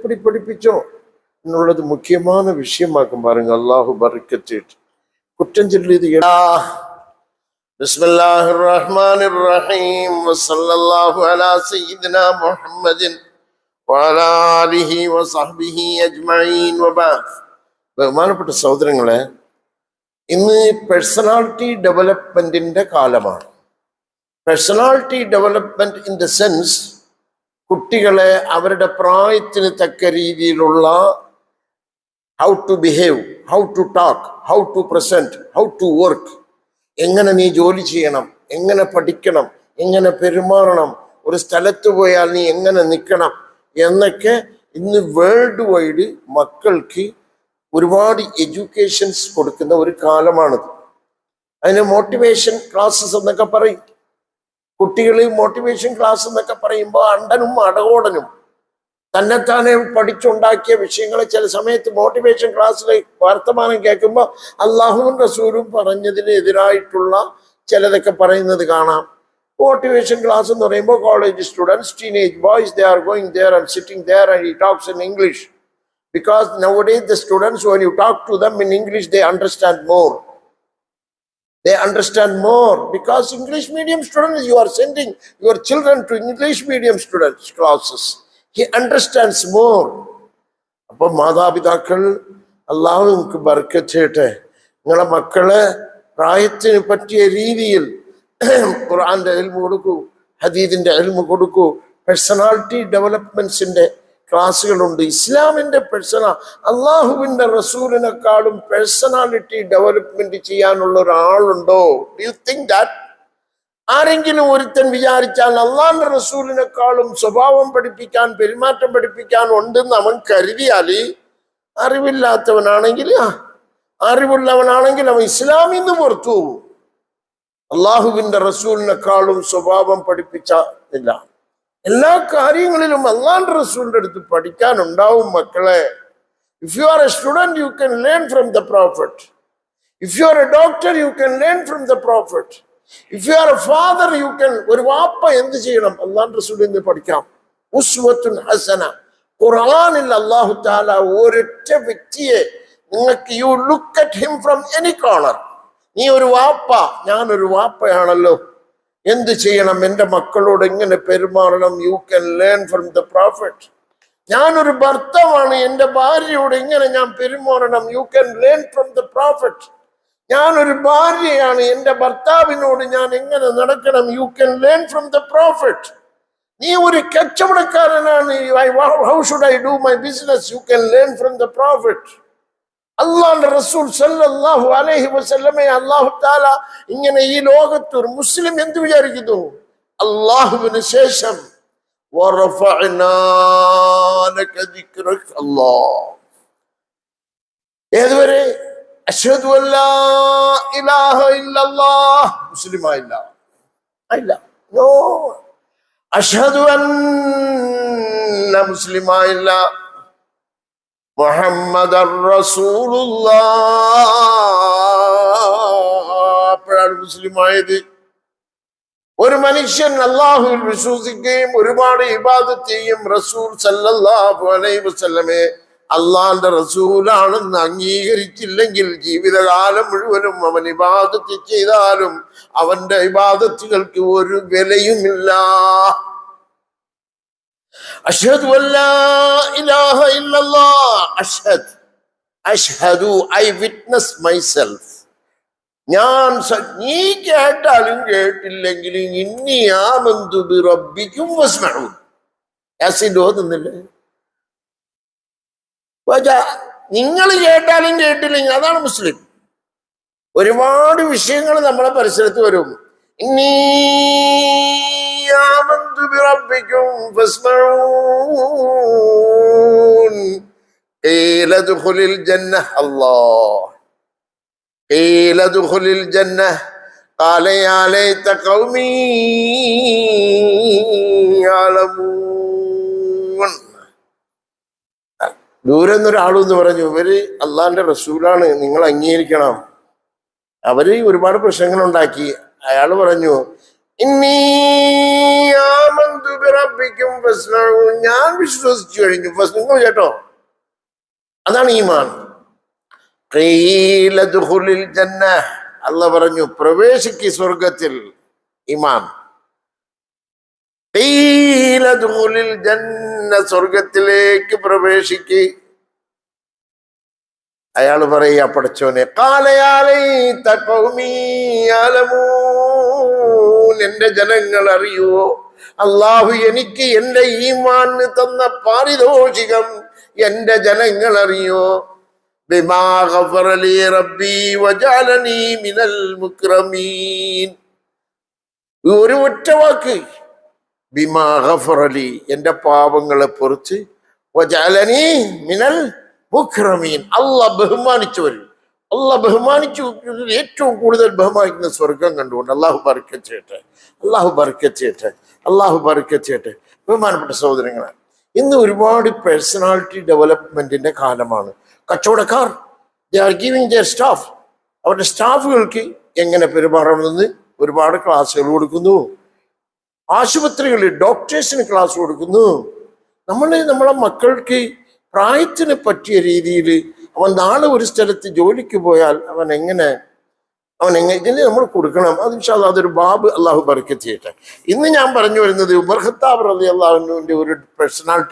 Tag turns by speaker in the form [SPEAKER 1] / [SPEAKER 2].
[SPEAKER 1] எப்படி படிப்பிச்சோம் എന്നുള്ളത് മുഖ്യമാണ് വിഷയമാക്കും പാരുങ്ക അള്ളാഹു ബർക്കത്തിട്ട് കുറ്റം ചൊല്ലിയത് بسم الله الرحمن الرحيم وصلى الله على سيدنا محمد وعلى آله وصحبه أجمعين وبعد ബഹുമാനപ്പെട്ട സഹോദരങ്ങളെ ഇന്ന് പേഴ്സണാലിറ്റി ഡെവലപ്മെന്റിന്റെ കാലമാണ് personality development in the sense കുട്ടികളെ അവരുടെ പ്രായത്തിന് തക്ക രീതിയിലുള്ള how to behave how to talk how to present how to work എങ്ങനെ നീ ജോലി ചെയ്യണം എങ്ങനെ പഠിക്കണം എങ്ങനെ പെരുമാറണം ഒരു സ്ഥലത്ത് പോയാൽ നീ എങ്ങനെ നിൽക്കണം എന്നൊക്കെ ഇന്ന് വേൾഡ് വൈഡ് മക്കൾക്ക് ഒരുപാട് എഡ്യൂക്കേഷൻസ് കൊടുക്കുന്ന ഒരു കാലമാണിത്. അതിന് മോട്ടിവേഷൻ ക്ലാസ്സസ് എന്നൊക്കെ പറയും. കുട്ടികൾ മോട്ടിവേഷൻ ക്ലാസ് എന്നൊക്കെ പറയുമ്പോൾ അണ്ടനും അടകോടനും തന്നെത്താനെ പഠിച്ചുണ്ടാക്കിയ വിഷയങ്ങൾ ചില സമയത്ത് മോട്ടിവേഷൻ ക്ലാസ്സിൽ വർത്തമാനം കേൾക്കുമ്പോൾ അള്ളാഹുവും റസൂലും പറഞ്ഞതിന് എതിരായിട്ടുള്ള ചിലതൊക്കെ പറയുന്നത് കാണാം. മോട്ടിവേഷൻ ക്ലാസ് എന്ന് പറയുമ്പോൾ college students teenage boys they are going there and sitting there and ഈ talks in English because now day the students when you talk to them in English they understand more. They understand more because english medium students you are sending your children to english medium students classes he understands more അപ്പൊ മാതാപിതാക്കൾ അള്ളാഹു makale ചെയ്യട്ടെ നിങ്ങളെ മക്കളെ പ്രായത്തിന് പറ്റിയ രീതിയിൽ ഖുർആന്റെ എൽമ കൊടുക്കൂ ഹദീദിന്റെ എൽമ കൊടുക്കൂ പേഴ്സണാലിറ്റി ഡെവലപ്മെന്റ്സിന്റെ ക്ലാസ്സുകളുണ്ട്. ഇസ്ലാമിന്റെ പേഴ്സണ അള്ളാഹുവിന്റെ റസൂലിനെക്കാളും പേഴ്സണാലിറ്റി ഡെവലപ്മെന്റ് ചെയ്യാനുള്ള ഒരാളുണ്ടോ? യു തിങ്ക് ദാറ്റ് ആരെങ്കിലും ഒരുത്തൻ വിചാരിച്ചാൽ അള്ളാഹിന്റെ റസൂലിനെക്കാളും സ്വഭാവം പഠിപ്പിക്കാൻ പെരുമാറ്റം പഠിപ്പിക്കാൻ ഉണ്ടെന്ന് അവൻ കരുതിയാൽ അറിവില്ലാത്തവനാണെങ്കിൽ അറിവുള്ളവനാണെങ്കിൽ അവൻ ഇസ്ലാമിൽ നിന്ന് പുറത്തു പോകും. അള്ളാഹുവിന്റെ റസൂലിനെക്കാളും സ്വഭാവം പഠിപ്പിച്ച ഇല്ല. എല്ലാ കാര്യങ്ങളിലും അള്ളാന്റെ റസൂലിന്റെ അടുത്ത് പഠിക്കാൻ ഉണ്ടാവും മക്കളെ. If you are a student you can learn from the prophet if you are a doctor you can learn from the prophet if you are a father you can ഒരു വാപ്പ എന്ത് ചെയ്യണം? അള്ളാഹ് റസൂലിൽ നിന്ന് പഠിക്കാം. ഉസ്വത്തുൻ ഹസന. ഖുർആനിൽ അള്ളാഹു താല ഒരൊറ്റ വ്യക്തിയെ നിങ്ങൾക്ക് you look at him from any corner നീ ഒരു വാപ്പ ഞാനൊരു വാപ്പയാണല്ലോ. എന്ത് ചെയ്യണം? എന്റെ മക്കളോട് എങ്ങനെ പെരുമാറണം? You can learn from the prophet ഞാനൊരു ഭർത്താവാണ്. എന്റെ ഭാര്യയോട് എങ്ങനെ ഞാൻ പെരുമാറണം? You can learn from the prophet ഞാനൊരു ഭാര്യയാണ്. എന്റെ ഭർത്താവിനോട് ഞാൻ എങ്ങനെ നടക്കണം? You can learn from the prophet നീ ഒരു കച്ചവടക്കാരനാണ്. How should I do my business you can learn from the prophet അള്ളാന്റെ റസൂൽ സല്ലല്ലാഹു അലൈഹി വസല്ലമയെ അള്ളാഹു താല ഇങ്ങനെ ഈ ലോകത്ത് ഒരു മുസ്ലിം എന്ത് വിചാരിക്കുന്നു? അള്ളാഹുവിന് ശേഷം വറഫഅനാ ലക ദിക്റക അല്ലാഹ്. ഏതുവരെ? അഷ്ഹദു അല്ലാ ഇലാഹ ഇല്ലല്ലാഹ്. മുസ്ലിം ആയില്ല. ആയില്ല. നോ. അഷ്ഹദു അന്ന മുഹമ്മദ് അപ്പോഴാണ് മുസ്ലിമായത്. ഒരു മനുഷ്യൻ അള്ളാഹുവിൽ വിശ്വസിക്കുകയും ഒരുപാട് ഇബാദത്ത് ചെയ്യും. റസൂൽ സല്ലല്ലാഹു അലൈഹി വസല്ലമേ അള്ളാന്റെ റസൂലാണെന്ന് അംഗീകരിച്ചില്ലെങ്കിൽ ജീവിതകാലം മുഴുവനും അവൻ ഇബാദത്ത് ചെയ്താലും അവന്റെ ഇബാദത്തുകൾക്ക് ഒരു വിലയുമില്ല. അഷ്ഹദു ഇലാഹ ഇല്ലല്ലാഹ് അഷ്ഹദ്. അഷ്ഹദു ഐ വിറ്റ്നസ് മൈസെൽഫ്. ഞാൻ നീ കേട്ടാലും കേട്ടില്ലെങ്കിലും ഇന്നിയാമന്തു ബി റബ്ബിക്കും വസ്മഹു യാസിന്റെ ഓതുന്നില്ലേ നിങ്ങൾ കേട്ടാലും കേട്ടില്ലെങ്കിൽ അതാണ് മുസ്ലിം. ഒരുപാട് വിഷയങ്ങൾ നമ്മളെ പരിസരത്ത് വരും. നീ ആമന്തു ബിറബ്ബിക്കും ഫസ്മഊൻ قيل ادخل الجنة الله قيل ادخل الجنة قال يا ليت قومي يعلمون ദൂരെ നിന്നൊരാളെന്ന് പറഞ്ഞു ഇവര് അള്ളാന്റെ റസൂലാണ് നിങ്ങൾ അംഗീകരിക്കണം അവര് ഒരുപാട് പ്രശ്നങ്ങൾ ഉണ്ടാക്കി അയാൾ പറഞ്ഞു ഞാൻ വിശ്വസിച്ചു കഴിഞ്ഞു. നിങ്ങൾ കേട്ടോ. അതാണ് ഈമാൻ. അല്ല പറഞ്ഞു പ്രവേശിക്ക് സ്വർഗത്തിൽ ദുഖുലിൽ ജന്ന സ്വർഗത്തിലേക്ക് പ്രവേശിക്ക്. അയാൾ പറയാ പഠിച്ചോനെ കാലയാലേ എന്റെ ജനങ്ങൾ അറിയുവോ അള്ളാഹു എനിക്ക് എന്റെ ഈമാന് തന്ന പാരിതോഷികം എന്റെ ജനങ്ങൾ അറിയോ? ഒരു ഒറ്റ വാക്ക്. ബിമാ ഗഫറ ലി എന്റെ പാപങ്ങളെ പൊറിച്ച് മിനൽ മുഖ്രമീൻ ബഹുമാനിച്ചു ബഹുമാനിച്ചവർ അല്ല ബഹുമാനിച്ചു. ഏറ്റവും കൂടുതൽ ബഹുമാനിക്കുന്ന സ്വർഗം കണ്ടുകൊണ്ട് അള്ളാഹു ബർക്കച്ചേട്ടെ. അള്ളാഹു ബർക്കച്ചേട്ടെ. അള്ളാഹു ബർക്കച്ചേട്ടെ. ബഹുമാനപ്പെട്ട സഹോദരങ്ങളെ ഇന്ന് ഒരുപാട് പേഴ്സണാലിറ്റി ഡെവലപ്മെന്റിന്റെ കാലമാണ്. കച്ചവടക്കാർ they are giving their staff അവരുടെ സ്റ്റാഫുകൾക്ക് എങ്ങനെ പെരുമാറണമെന്ന് ഒരുപാട് ക്ലാസ്സുകൾ കൊടുക്കുന്നു. ആശുപത്രികളിൽ ഡോക്ടേഴ്സിന് ക്ലാസ് കൊടുക്കുന്നു. നമ്മൾ നമ്മളെ മക്കൾക്ക് പ്രായത്തിന് പറ്റിയ രീതിയിൽ അവൻ നാളെ ഒരു സ്ഥലത്ത് ജോലിക്ക് പോയാൽ അവൻ എങ്ങനെ അവൻ എങ്ങനെ ഇതിന് നമ്മൾ കൊടുക്കണം. അത് ഇൻഷാല്ലാ അതൊരു ബാബ് അള്ളാഹു ബർക്കത്ത് ചെയ്യട്ടെ. ഇന്ന് ഞാൻ പറഞ്ഞു വരുന്നത് ഉമർ ഖത്താബ് റലി അള്ളാഹുവിന്റെ ഒരു പേഴ്സണാലിറ്റി